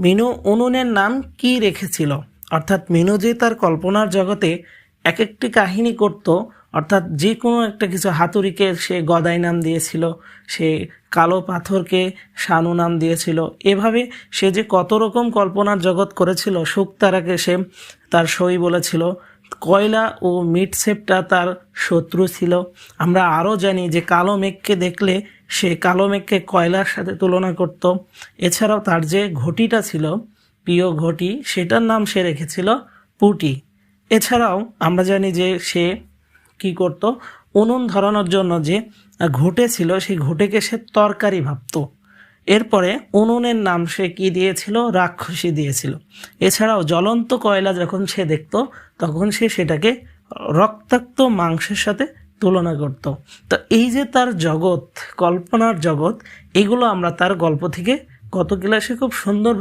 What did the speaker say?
মিনু উনুনের নাম কি রেখেছিল? অর্থাৎ মিনু যে তার কল্পনার জগতে এক একটি কাহিনী করত, অর্থাৎ যে কোনো একটা কিছু হাতুড়িকে সে গদাই নাম দিয়েছিল, সে কালো পাথরকে শানু নাম দিয়েছিল। এভাবে সে যে কত রকম কল্পনার জগৎ করেছিল শুক্তারাকে সে তার সই বলেছিল। কয়লা ও মিট সেপটা তার শত্রু ছিল। আমরা আরও জানি যে কালো মেঘকে দেখলে সে কালো মেঘকে কয়লার সাথে তুলনা করত। এছাড়াও তার যে ঘটিটা ছিল, প্রিয় ঘটি, সেটার নাম সে রেখেছিল পুটি। এছাড়াও আমরা জানি যে সে কি করত, উনুন ধরানোর জন্য যে ঘুটে ছিল, সেই ঘুটেকে সে তরকারি ভাবতো। এরপরে উনুনের নাম সে কি দিয়েছিল? রাক্ষসী দিয়েছিল। এছাড়াও জ্বলন্ত কয়লা যখন সে দেখত, তখন সে সেটাকে রক্তাক্ত মাংসের সাথে তুলনা করত। তো এই যে তার জগৎ, কল্পনার জগৎ, এগুলো আমরা তার গল্প থেকে গত ক্লাসে খুব সুন্দরভাবে